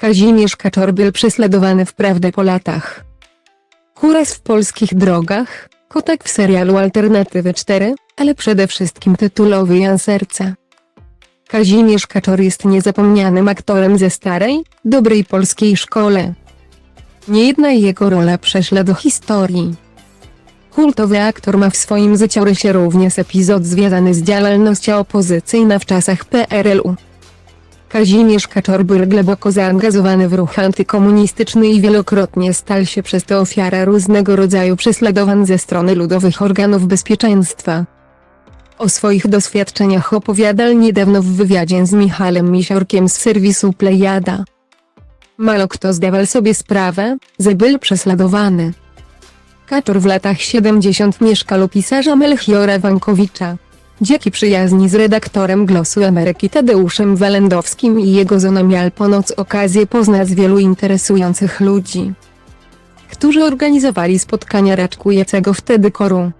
Kazimierz Kaczor był prześladowany wprawdzie po latach. Kuras w polskich drogach, kotek w serialu Alternatywy 4, ale przede wszystkim tytułowy Jan Serca. Kazimierz Kaczor jest niezapomnianym aktorem ze starej, dobrej polskiej szkole. Niejedna jego rola przeszła do historii. Kultowy aktor ma w swoim życiorysie również epizod związany z działalnością opozycyjną w czasach PRL-u. Kazimierz Kaczor był głęboko zaangażowany w ruch antykomunistyczny i wielokrotnie stał się przez to ofiarą różnego rodzaju prześladowań ze strony ludowych organów bezpieczeństwa. O swoich doświadczeniach opowiadał niedawno w wywiadzie z Michałem Misiorkiem z serwisu Plejada. Mało kto zdawał sobie sprawę, że był prześladowany. Kaczor w latach 70 mieszkał u pisarza Melchiora Wankowicza. Dzięki przyjaźni z redaktorem Głosu Ameryki Tadeuszem Walendowskim i jego żoną miał po noc okazję poznać wielu interesujących ludzi, którzy organizowali spotkania raczkującego wtedy koru.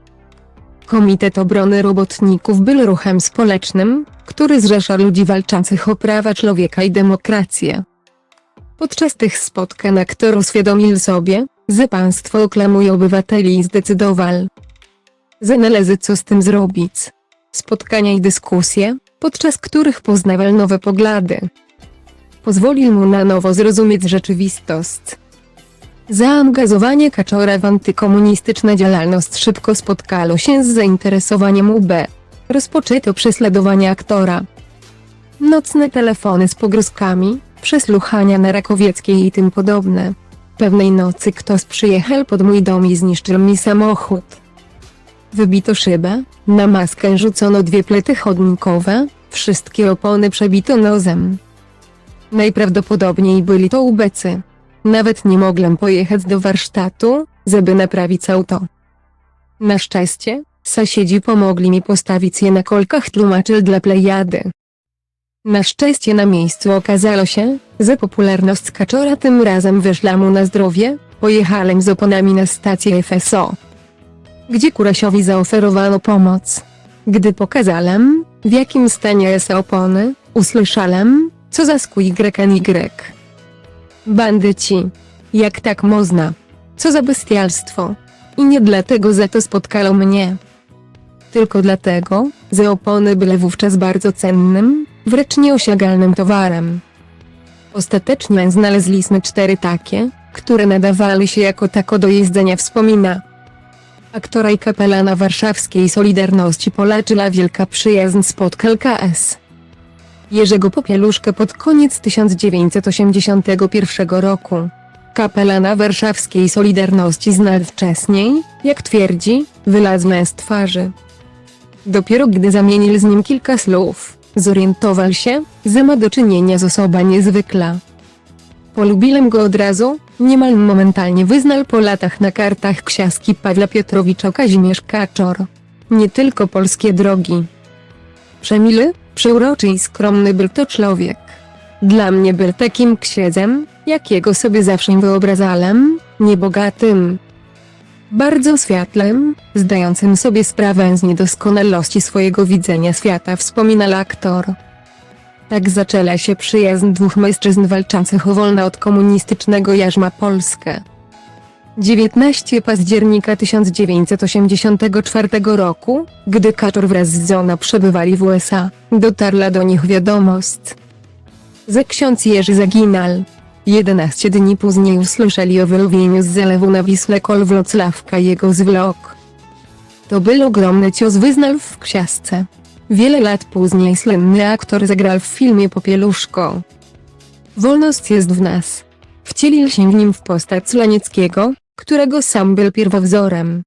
Komitet Obrony Robotników był ruchem społecznym, który zrzesza ludzi walczących o prawa człowieka i demokrację. Podczas tych spotkań aktor uświadomił sobie, że państwo oklamuje obywateli i zdecydował, że należy co z tym zrobić. Spotkania i dyskusje, podczas których poznawał nowe poglądy. Pozwolił mu na nowo zrozumieć rzeczywistość. Zaangażowanie Kaczora w antykomunistyczną działalność szybko spotkało się z zainteresowaniem UB. Rozpoczęto prześladowanie aktora. Nocne telefony z pogrózkami, przesłuchania na Rakowieckiej i tym podobne. Pewnej nocy ktoś przyjechał pod mój dom i zniszczył mi samochód. Wybito szybę, na maskę rzucono dwie plety chodnikowe, wszystkie opony przebito nozem. Najprawdopodobniej byli to ubecy. Nawet nie mogłem pojechać do warsztatu, żeby naprawić auto. Na szczęście, sąsiedzi pomogli mi postawić je na kolkach tłumaczył dla Plejady. Na szczęście na miejscu okazało się, że popularność Kaczora tym razem wyszła mu na zdrowie, pojechałem z oponami na stację FSO gdzie Kurasiowi zaoferowano pomoc. Gdy pokazałem, w jakim stanie są opony, usłyszałem, co za Y. Bandyci. Jak tak można? Co za bestialstwo. I nie dlatego za to spotkało mnie. Tylko dlatego, że opony były wówczas bardzo cennym, wręcz nieosiągalnym towarem. Ostatecznie znaleźliśmy cztery takie, które nadawały się jako tako do jedzenia wspomina. Aktora i kapelana warszawskiej Solidarności polaczyła wielka przyjaźń spotkał KS. Jerzego Popieluszkę pod koniec 1981 roku. Kapelana warszawskiej Solidarności znał wcześniej, jak twierdzi, wylazłem z twarzy. Dopiero gdy zamienił z nim kilka słów, zorientował się, że ma do czynienia z osobą niezwykła. Polubiłem go od razu, niemal momentalnie wyznał po latach na kartach ksiaski Pawła Piotrowicza Kazimierz Kaczor. Nie tylko polskie drogi. Przemily, przeuroczy i skromny był to człowiek. Dla mnie był takim księdzem, jakiego sobie zawsze wyobrażałem, niebogatym. Bardzo światlem, zdającym sobie sprawę z niedoskonałości swojego widzenia świata wspominał aktor. Tak zaczęła się przyjaźń dwóch mężczyzn walczących o wolne od komunistycznego jarzma Polskę. 19 października 1984 roku, gdy Kaczor wraz z Zona przebywali w USA, dotarła do nich wiadomość. Że ksiądz Jerzy zaginał. 11 dni później usłyszeli o wylowieniu z zalewu na Wisle kol jego zwlok. To był ogromny cios wyznał w książce. Wiele lat później słynny aktor zagrał w filmie Popieluszko. Wolność jest w nas. Wcielił się w nim w postać Slanieckiego, którego sam był pierwowzorem.